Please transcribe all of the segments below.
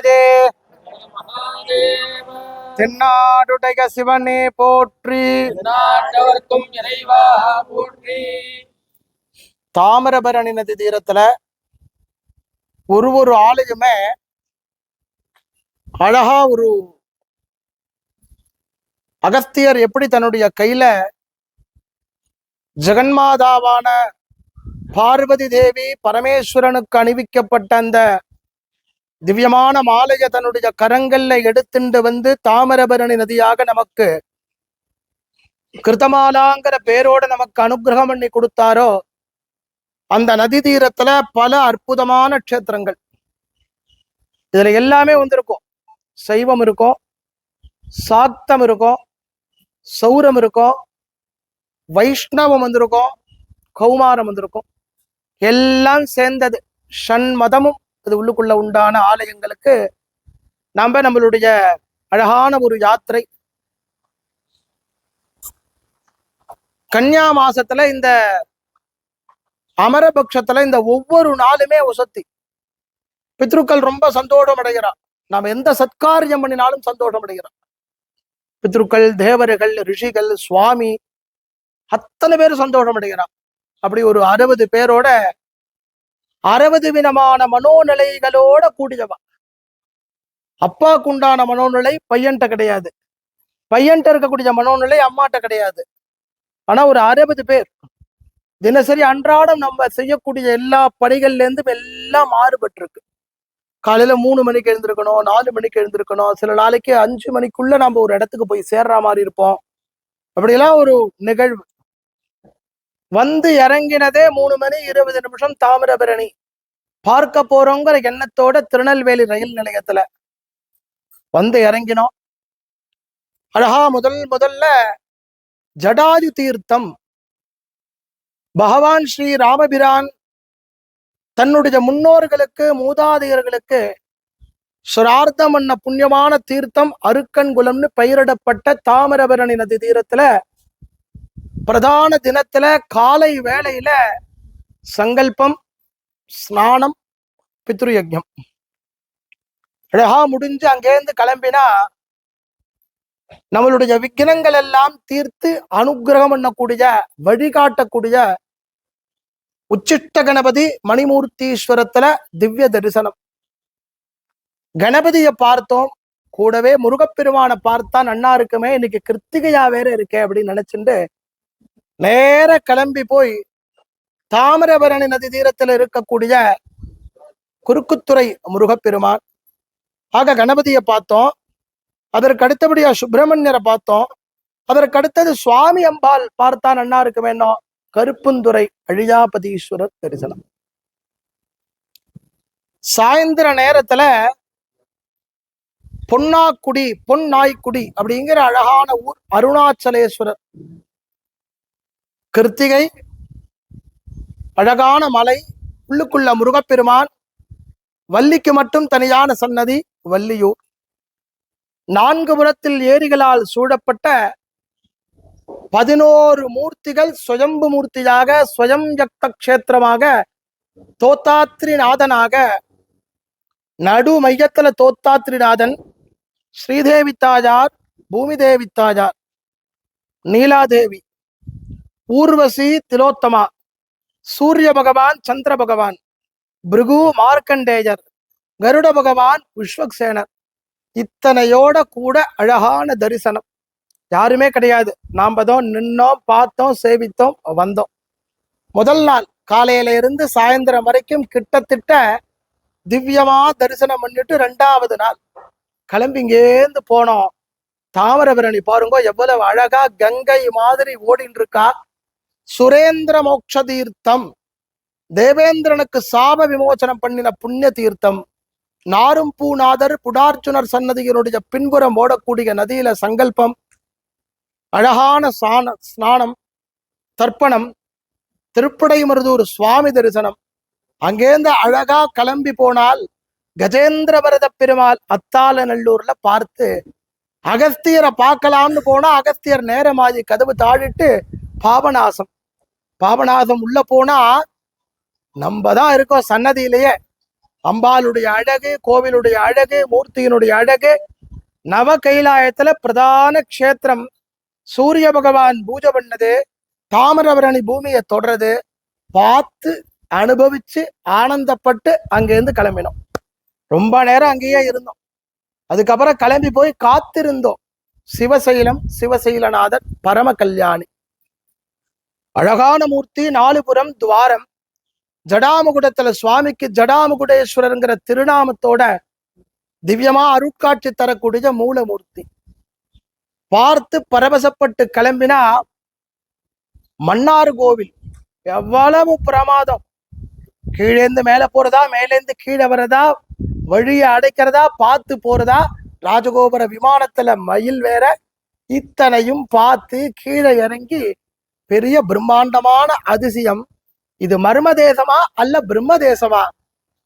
பஜே தென்னாடுடைய சிவனே போற்றி. நாட்டவர்க்கும் இறைவா போற்றி. தாமிரபரணி நதி தீரத்துல ஒரு ஒரு ஆலயமே அழகா ஒரு அகஸ்தியர் எப்படி தன்னுடைய கையில ஜெகன்மாதாவான பார்வதி தேவி பரமேஸ்வரனுக்கு அணிவிக்கப்பட்ட அந்த திவ்யமான மாலையை தன்னுடைய கரங்கள்ல எடுத்துண்டு வந்து தாமரபரணி நதியாக நமக்கு கிருதமாலாங்கிற பேரோட நமக்கு அனுகிரகம் பண்ணி கொடுத்தாரோ அந்த நதி தீரத்துல பல அற்புதமான க்ஷேத்திரங்கள். இதுல எல்லாமே வந்திருக்கும். சைவம் இருக்கும் சாக்தம் இருக்கும் சௌரம் இருக்கும் வைஷ்ணவம் வந்திருக்கும் கௌமாரம் வந்திருக்கும். எல்லாம் சேர்ந்தது ஷண்மதமும் அது உள்ளுக்குள்ள உண்டான ஆலயங்களுக்கு நம்ம நம்மளுடைய அழகான ஒரு யாத்திரை. கன்னியா மாசத்துல இந்த அமரபக்ஷத்துல இந்த ஒவ்வொரு நாளுமே உசத்தி பித்ருக்கள் ரொம்ப சந்தோஷம் அடைகிறான் நாம் எந்த சத்காரியம் பண்ணினாலும் சந்தோஷம் அடைகிறான் பித்ருக்கள் தேவர்கள் ரிஷிகள் சுவாமி அத்தனை பேர் சந்தோஷம் அடைகிறான் அப்படி ஒரு அறுபது பேரோட அறுபது விதமான மனோநிலைகளோட கூடியவா. அப்பாவுக்கு உண்டான மனோநிலை பையன்கிட்ட கிடையாது. பையன்கிட்ட இருக்கக்கூடிய மனோநிலை அம்மாட்ட கிடையாது. ஆனா ஒரு அறுபது பேர் தினசரி அன்றாடம் நம்ம செய்யக்கூடிய எல்லா பணிகள்ல இருந்தும் எல்லாம் மாறுபட்டு இருக்கு காலையில மூணு மணிக்கு எழுந்திருக்கணும் நாலு மணிக்கு எழுந்திருக்கணும் சில நாளைக்கு அஞ்சு மணிக்குள்ள நம்ம ஒரு இடத்துக்கு போய் சேர்ற மாதிரி இருப்போம். அப்படியெல்லாம் ஒரு நிகழ்வு. வந்து இறங்கினதே மூணு மணி இருபது நிமிஷம் தாமிரபரணி. பார்க்க போறோங்கிற எண்ணத்தோட திருநெல்வேலி ரயில் நிலையத்துல வந்து இறங்கினோம். அழகா முதல் முதல்ல ஜடாயு தீர்த்தம். பகவான் ஸ்ரீ ராமபிரான் தன்னுடைய முன்னோர்களுக்கு மூதாதையர்களுக்கு சுரார்த்தம் என்ன புண்ணியமான தீர்த்தம் அருக்கன்குளம்னு பெயரிடப்பட்ட தாமிரபரணி நதி தீரத்துல பிரதான தினத்துல காலை வேளையில சங்கல்பம் ஸ்நானம் பித்ரு அழகா முடிஞ்சு அங்கேருந்து கிளம்பினா நம்மளுடைய விக்னங்கள் எல்லாம் தீர்த்து அனுகிரகம் பண்ணக்கூடிய வழிகாட்டக்கூடிய உச்சிஷ்ட கணபதி மணிமூர்த்தீஸ்வரத்துல திவ்ய தரிசனம். கணபதியை பார்த்தோம் கூடவே முருகப்பெருமானை பார்த்தா நன்னா இருக்குமே இன்னைக்கு கிருத்திகையா வேற இருக்கே அப்படின்னு நினைச்சுட்டு நேர கிளம்பி போய் தாமிரபரணி நதி தீரத்துல இருக்கக்கூடிய குறுக்குத்துறை முருகப்பெருமான். ஆக கணபதியை பார்த்தோம். அதற்கு அடுத்தபடியா சுப்பிரமணியரை பார்த்தோம். அதற்கு அடுத்தது சுவாமி அம்பாள் பார்த்தா நன்னா வேணும். கருப்புந்துறை அழியாபதீஸ்வரர் தரிசனம். சாயந்தர நேரத்துல பொன்னாக்குடி பொன்னாய்க்குடி அப்படிங்கிற அழகான ஊர் அருணாச்சலேஸ்வரர் கிருத்திகை அழகான மலை உள்ளுக்குள்ள முருகப்பெருமான் வள்ளிக்கு மட்டும் தனியான சன்னதி வள்ளியூர். நான்கு புறத்தில் ஏரிகளால் சூழப்பட்ட பதினோரு மூர்த்திகள் சுயம்பு மூர்த்தியாக சுயம் யக்த கஷேத்திரமாக தோத்தாத்ரிநாதனாக நடு மையத்துல தோத்தாத்ரிநாதன் ஸ்ரீதேவி தாயார் பூமிதேவி தாயார் நீலாதேவி. ஊர்வசி திலோத்தமா சூரிய பகவான் சந்திர பகவான் பிருகு மார்க்கண்டேயர் கருட பகவான் விஸ்வக்சேனர். இத்தனையோட கூட அழகான தரிசனம். யாருமே கிடையாது. நாம் தான் நின்னோம் பார்த்தோம் சேவித்தோம் வந்தோம். முதல் நாள் காலையில இருந்து சாயந்தரம் வரைக்கும் கிட்டத்தட்ட திவ்யமா தரிசனம் பண்ணிட்டு ரெண்டாவது நாள் கிளம்பி இங்கேருந்து போனோம். தாமரபரணி பாருங்க எவ்வளவு அழகா கங்கை மாதிரி ஓடின்னு இருக்கா. சுரேந்திர மோட்ச தீர்த்தம் தேவேந்திரனுக்கு சாப விமோசனம் பண்ணின புண்ணிய தீர்த்தம். நாரும் பூநாதர் புடார்ச்சுனர் சன்னதியினுடைய பின்புறம் ஓடக்கூடிய நதியில சங்கல்பம். அழகான சான ஸ்நானம் தர்ப்பணம். திருப்படைமருதூர் சுவாமி தரிசனம். அங்கேருந்து அழகா கிளம்பி போனால் கஜேந்திர பரத பெருமாள் அத்தாலநல்லூர்ல பார்த்து அகஸ்தியரை பார்க்கலாம்னு போனா அகஸ்தியர் நேரமாகி கதவு தாழிட்டு பாபநாசம். பாபநாசம் உள்ள போனா நம்ம தான் இருக்கோம் சன்னதியிலேயே. அம்பாளுடைய அழகு கோவிலுடைய அழகு மூர்த்தியினுடைய அழகு நவ கைலாயத்துல பிரதான க்ஷேத்திரம். சூரிய பகவான் பூஜை பண்ணது தாமிரபரணி பூமியை தொடறது பார்த்து அனுபவிச்சு ஆனந்தப்பட்டு அங்கேருந்து கிளம்பினோம். ரொம்ப நேரம் அங்கேயே இருந்தோம். அதுக்கப்புறம் கிளம்பி போய் காத்திருந்தோம். சிவசைலம் சிவசைலநாதர் பரம கல்யாணி. அழகான மூர்த்தி நாலுபுறம் துவாரம். ஜடாமுகுடத்துல சுவாமிக்கு ஜடாமுகுடேஸ்வரருங்கிற திருநாமத்தோட திவ்யமா அருட்காட்சி தரக்கூடிய மூலமூர்த்தி. பார்த்து பரவசப்பட்டு கிளம்பினா மன்னார் கோவில். எவ்வளவு பிரமாதம். கீழேந்து மேல போறதா மேலேந்து கீழே வரதா வழியை அடைக்கிறதா பார்த்து போறதா ராஜகோபுர விமானத்துல மயில் வேற இத்தனையும் பார்த்து கீழே இறங்கி பெரிய பிரம்மாண்டமான அதிசயம். இது மர்ம தேசமா அல்ல பிரம்ம தேசமா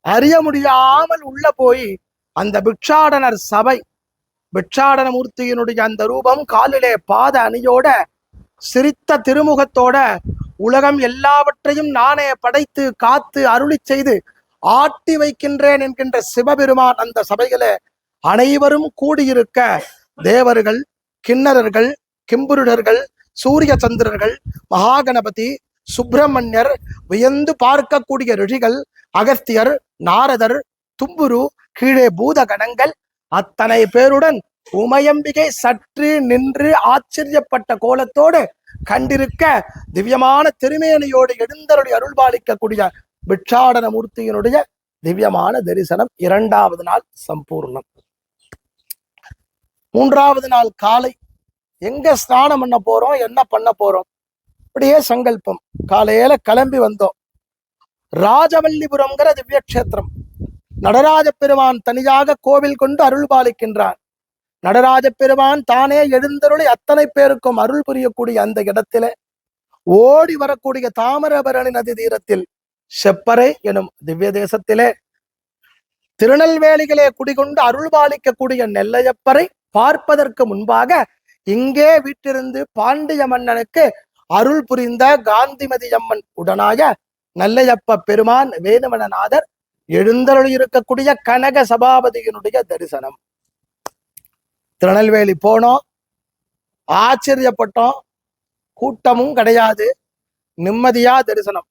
அறிய முடியாமல் உள்ள போய் அந்த பிக்ஷாடனர் சபை பிக்ஷாடன மூர்த்தியினுடைய அந்த ரூபம் காலிலே பாத அணியோட சிரித்த திருமுகத்தோட உலகம் எல்லாவற்றையும் நானே படைத்து காத்து அருளி செய்து ஆட்டி வைக்கின்றேன் என்கின்ற சிவபெருமான் அந்த சபையிலே அனைவரும் கூடியிருக்க தேவர்கள் கிண்ணறர்கள் கிம்புருடர்கள் சூரிய சந்திரர்கள் மகாகணபதி சுப்பிரமணியர் வியந்து பார்க்கக்கூடிய ரிஷிகள் அகஸ்தியர் நாரதர் தும்புரு கீழே பூதகணங்கள் அத்தனை பேருடன் உமையம்பிகை சற்று நின்று ஆச்சரியப்பட்ட கோலத்தோடு கண்டிருக்க திவ்யமான திருமேனியோடு எழுந்தருளி அருள்பாலிக்கக்கூடிய பிட்சாடன மூர்த்தியினுடைய திவ்யமான தரிசனம் இரண்டாவது நாள் சம்பூர்ணம். மூன்றாவது நாள் காலை எங்க ஸ்நானம் பண்ண போறோம் என்ன பண்ண போறோம்? அப்படியே சங்கல்பம். காலையில கிளம்பி வந்தோம். ராஜவல்லிபுரம்ங்கிற திவ்ய கஷேத்திரம் நடராஜ பெருமான் தனியாக கோவில் கொண்டு அருள் பாலிக்கின்றான் நடராஜ பெருமான் தானே எழுந்தருளி அத்தனை பேருக்கும் அருள் புரியக்கூடிய அந்த இடத்திலே ஓடி வரக்கூடிய தாமிரபரணி நதி தீரத்தில் செப்பறை எனும் திவ்ய தேசத்திலே திருநெல்வேலிகளே குடிகொண்டு அருள் பாலிக்கக்கூடிய நெல்லையப்பரை பார்ப்பதற்கு முன்பாக இங்கே வீட்டிருந்து பாண்டிய மன்னனுக்கு அருள் புரிந்த காந்திமதி அம்மன் உடனாய நல்லையப்ப பெருமான் வேணுமணநாதர் எழுந்தருள் இருக்கக்கூடிய கனக சபாபதியினுடைய தரிசனம். திருநெல்வேலி போனோம். ஆச்சரியப்பட்டோம். கூட்டமும் கிடையாது. நிம்மதியா தரிசனம்.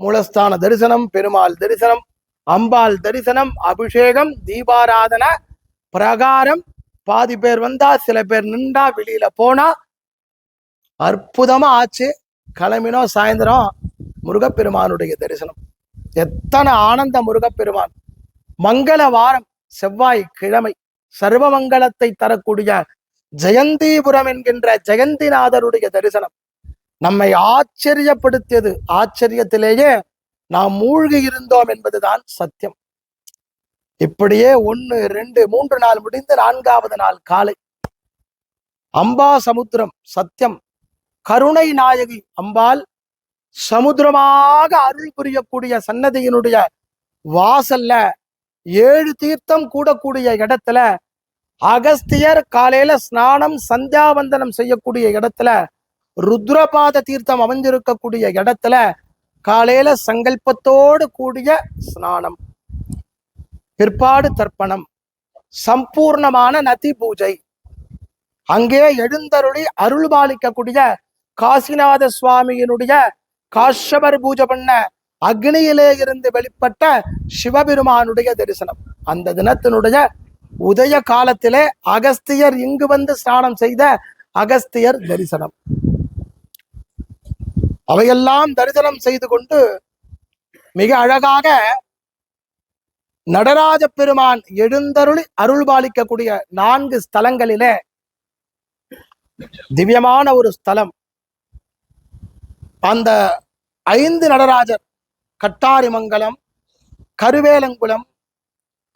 மூலஸ்தான தரிசனம் பெருமாள் தரிசனம் அம்பாள் தரிசனம் அபிஷேகம் தீபாராதன பிரகாரம் பாதி பேர் வந்தா சில பேர் நின்றா வெளியில போனா அற்புதமா ஆச்சு கிளம்பினோம் சாயந்தரம். முருகப்பெருமானுடைய தரிசனம். எத்தனை ஆனந்த முருகப்பெருமான். மங்கள வாரம் செவ்வாய் கிழமை சர்வமங்கலத்தை தரக்கூடிய ஜெயந்திபுரம் என்கின்ற ஜெயந்திநாதருடைய தரிசனம். நம்மை ஆச்சரியப்படுத்தியது. ஆச்சரியத்திலேயே நாம் மூழ்கி இருந்தோம் என்பதுதான் சத்தியம். இப்படியே ஒன்று ரெண்டு மூன்று நாள் முடிந்து நான்காவது நாள் காலை. அம்பா சமுத்திரம் சத்தியம். கருணை நாயகி அம்பாள் சமுத்திரமாக அருள் புரியக்கூடிய சன்னதியினுடைய வாசல்ல ஏழு தீர்த்தம் கூடக்கூடிய இடத்துல அகஸ்தியர் காலையில ஸ்நானம் சந்தியாவந்தனம் செய்யக்கூடிய இடத்துல ருத்ரபாத தீர்த்தம் அமைஞ்சிருக்கக்கூடிய இடத்துல காலையில சங்கல்பத்தோடு கூடிய ஸ்நானம். பிற்பாடு தர்ப்பணம். சம்பூர்ணமான நதி பூஜை. அங்கே எழுந்தருளி அருள் பாலிக்கக்கூடிய காசிநாத சுவாமியினுடைய காஷ்யபர் பூஜை பண்ண அக்னியிலே இருந்து வெளிப்பட்ட சிவபெருமானுடைய தரிசனம். அந்த தினத்தினுடைய உதய காலத்திலே அகஸ்தியர் இங்கு வந்து ஸ்நானம் செய்த அகஸ்தியர் தரிசனம். அவையெல்லாம் தரிசனம் செய்து கொண்டு மிக அழகாக நடராஜ பெருமான் எழுந்தருளி அருள் பாலிக்கக்கூடிய நான்கு ஸ்தலங்களிலே திவ்யமான ஒரு ஸ்தலம். அந்த ஐந்து நடராஜர் கட்டாரிமங்கலம் கருவேலங்குளம்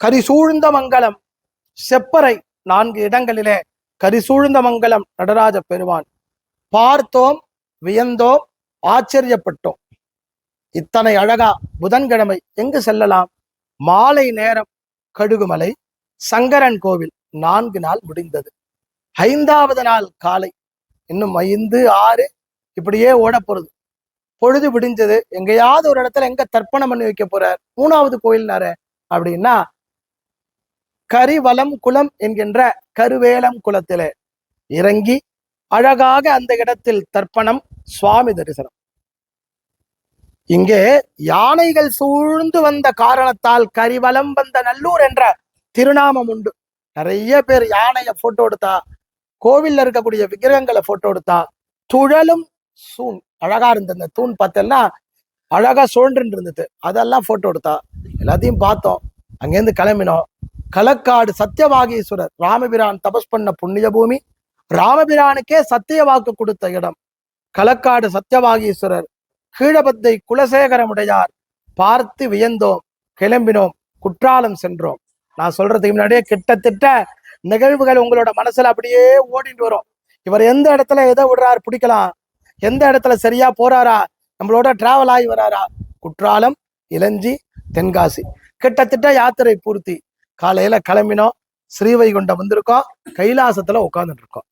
கரிசூழ்ந்த மங்கலம் செப்பறை நான்கு இடங்களிலே கரிசூழ்ந்த மங்கலம் நடராஜ பெருமான். பார்த்தோம் வியந்தோம் ஆச்சரியப்பட்டோம். இத்தனை அழகா புதன்கிழமை எங்கு செல்லலாம்? மாலை நேரம் கடுகுமலை சங்கரன் கோவில் நான்கு நாள் முடிந்தது. ஐந்தாவது நாள் காலை இன்னும் ஐந்து ஆறு இப்படியே ஓடப்போறது போறது. பொழுது விடிஞ்சது. எங்கேயாவது ஒரு இடத்துல எங்க தர்ப்பணம் பண்ணி வைக்க போறார்? மூணாவது கோயில்னாரு அப்படின்னா கரிவலம் குலம் என்கின்ற கருவேலம் குலத்திலே இறங்கி அழகாக அந்த இடத்தில் தர்ப்பணம் சுவாமி தரிசனம். இங்கே யானைகள் சூழ்ந்து வந்த காரணத்தால் கரிவலம் வந்த நல்லூர் என்ற திருநாமம் உண்டு. நிறைய பேர் யானைய போட்டோ எடுத்தா கோவில்ல இருக்கக்கூடிய விக்கிரகங்களை போட்டோ எடுத்தா துழலும் சூண் அழகா இருந்தது. அந்த தூண் பார்த்தேன்னா அழகா சோழ்ந்துட்டு இருந்தது அதெல்லாம் போட்டோ எடுத்தா. எல்லாத்தையும் பார்த்தோம். அங்கேருந்து கிளம்பினோம். களக்காடு சத்தியவாகீஸ்வரர் ராமபிரான் தபஸ் பண்ண புண்ணிய பூமி ராமபிரானுக்கே சத்திய வாக்கு கொடுத்த இடம். களக்காடு சத்தியவாகீஸ்வரர் கீழபத்தை குலசேகரமுடையார் பார்த்து வியந்தோம் கிளம்பினோம் குற்றாலம் சென்றோம். நான் சொல்றதுக்கு முன்னாடியே கிட்டத்தட்ட நிகழ்வுகள் உங்களோட மனசுல அப்படியே ஓடிட்டு வரும். இவர் எந்த இடத்துல எதை விடுறாரு பிடிக்கலாம். எந்த இடத்துல சரியா போறாரா? நம்மளோட டிராவல் ஆகி வராரா? குற்றாலம் இளஞ்சி தென்காசி. கிட்டத்தட்ட யாத்திரை பூர்த்தி. காலையில கிளம்பினோம் ஸ்ரீவைகுண்டம் வந்திருக்கோம் கைலாசத்துல உட்காந்துட்டு இருக்கோம்.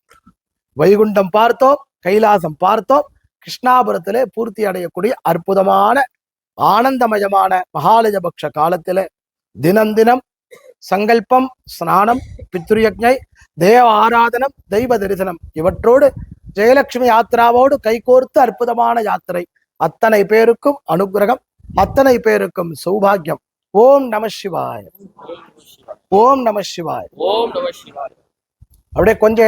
வைகுண்டம் பார்த்தோம் கைலாசம் பார்த்தோம் கிருஷ்ணாபுரத்திலே பூர்த்தி அடையக்கூடிய அற்புதமான ஆனந்தமயமான மகாலயபக்ஷ காலத்திலே தினம் தினம் சங்கல்பம் ஸ்நானம் பித்ருயஜை தேவ ஆராதனம் தெய்வ தரிசனம் இவற்றோடு ஜெயலட்சுமி யாத்திராவோடு கைகோர்த்து அற்புதமான யாத்திரை. அத்தனை பேருக்கும் அனுகிரகம் அத்தனை பேருக்கும் சௌபாகியம். ஓம் நம சிவாய. ஓம் நம சிவாய. ஓம் நம சிவாய. அப்படியே கொஞ்சம்